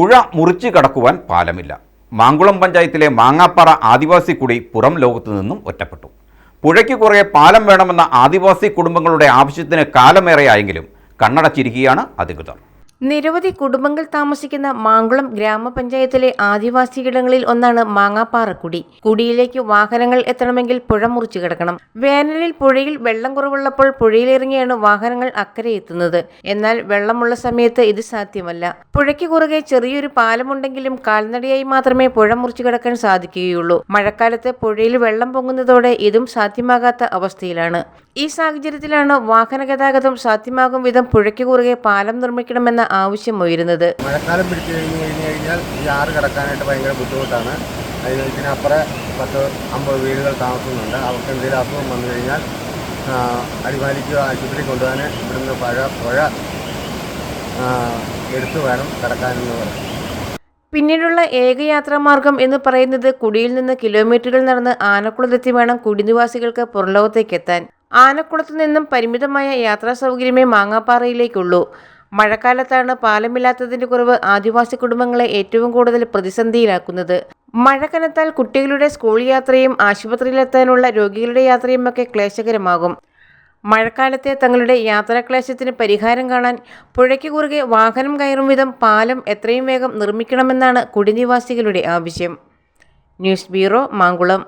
പുഴ മുറിച്ചു കടക്കുവാൻ പാലമില്ല. മാങ്കുളം പഞ്ചായത്തിലെ മാങ്ങാപ്പാറ ആദിവാസി കുടി പുറം ലോകത്തു നിന്നും ഒറ്റപ്പെട്ടു. പുഴയ്ക്ക് കുറേ പാലം വേണമെന്ന ആദിവാസി കുടുംബങ്ങളുടെ ആവശ്യത്തിന് കാലമേറെയായെങ്കിലും കണ്ണടച്ചിരിക്കുകയാണ് അധികൃതർ. നിരവധി കുടുംബങ്ങൾ താമസിക്കുന്ന മാങ്കുളം ഗ്രാമപഞ്ചായത്തിലെ ആദിവാസിയിടങ്ങളിൽ ഒന്നാണ് മാങ്ങാപ്പാറക്കുടി. കുടിയിലേക്ക് വാഹനങ്ങൾ എത്തണമെങ്കിൽ പുഴ മുറിച്ചു കിടക്കണം. വേനലിൽ പുഴയിൽ വെള്ളം കുറവുള്ളപ്പോൾ പുഴയിലിറങ്ങിയാണ് വാഹനങ്ങൾ അക്കരെ എത്തുന്നത്. എന്നാൽ വെള്ളമുള്ള സമയത്ത് ഇത് സാധ്യമല്ല. പുഴയ്ക്ക് കുറുകെ ചെറിയൊരു പാലമുണ്ടെങ്കിലും കാൽനടയായി മാത്രമേ പുഴ മുറിച്ചു കിടക്കാൻ സാധിക്കുകയുള്ളൂ. മഴക്കാലത്ത് പുഴയിൽ വെള്ളം പൊങ്ങുന്നതോടെ ഇതും സാധ്യമാകാത്ത അവസ്ഥയിലാണ്. ഈ സാഹചര്യത്തിലാണ് വാഹന ഗതാഗതം സാധ്യമാകും വിധം പുഴയ്ക്ക് കുറുകെ പാലം നിർമ്മിക്കണമെന്ന ആവശ്യം ഉയരുന്നത്. മഴക്കാലം പിടിച്ചു കഴിഞ്ഞു കഴിഞ്ഞ് കഴിഞ്ഞാൽ ഈ ആറ് കിടക്കാനായിട്ട് ഭയങ്കര ബുദ്ധിമുട്ടാണ്. ഇതിനപ്പുറം പത്ത് അമ്പത് വീടുകൾ താമസിക്കുന്നുണ്ട്. അവർക്ക് എന്തെങ്കിലും അസുഖം വന്നു കഴിഞ്ഞാൽ അടിമാലിക്കോ ആശുപത്രി കൊണ്ടുപോകാൻ ഇവിടുന്ന് പഴ പുഴ എടുത്തു വേണം കിടക്കാനെന്ന് പറയും. പിന്നീടുള്ള ഏക യാത്രാമാർഗം എന്ന് പറയുന്നത് കുടിയിൽ നിന്ന് കിലോമീറ്ററുകൾ നടന്ന് ആനക്കുളത്തെത്തി വേണം കുടിനിവാസികൾക്ക് പുറലോകത്തേക്കെത്താൻ ആനക്കുളത്തു നിന്നും പരിമിതമായ യാത്രാ സൗകര്യമേ മാങ്ങാപ്പാറയിലേക്കുള്ളൂ. മഴക്കാലത്താണ് പാലമില്ലാത്തതിന്റെ കുറവ് ആദിവാസി കുടുംബങ്ങളെ ഏറ്റവും കൂടുതൽ പ്രതിസന്ധിയിലാക്കുന്നത്. മഴ കുട്ടികളുടെ സ്കൂൾ യാത്രയും ആശുപത്രിയിലെത്താനുള്ള രോഗികളുടെ യാത്രയും ഒക്കെ ക്ലേശകരമാകും. മഴക്കാലത്തെ തങ്ങളുടെ യാത്രാക്ലേശത്തിന് പരിഹാരം കാണാൻ പുഴയ്ക്ക് കുറുകെ വാഹനം കയറും വിധം പാലം എത്രയും വേഗം നിർമ്മിക്കണമെന്നാണ് കുടിനിവാസികളുടെ ആവശ്യം. News bureau Mankulam.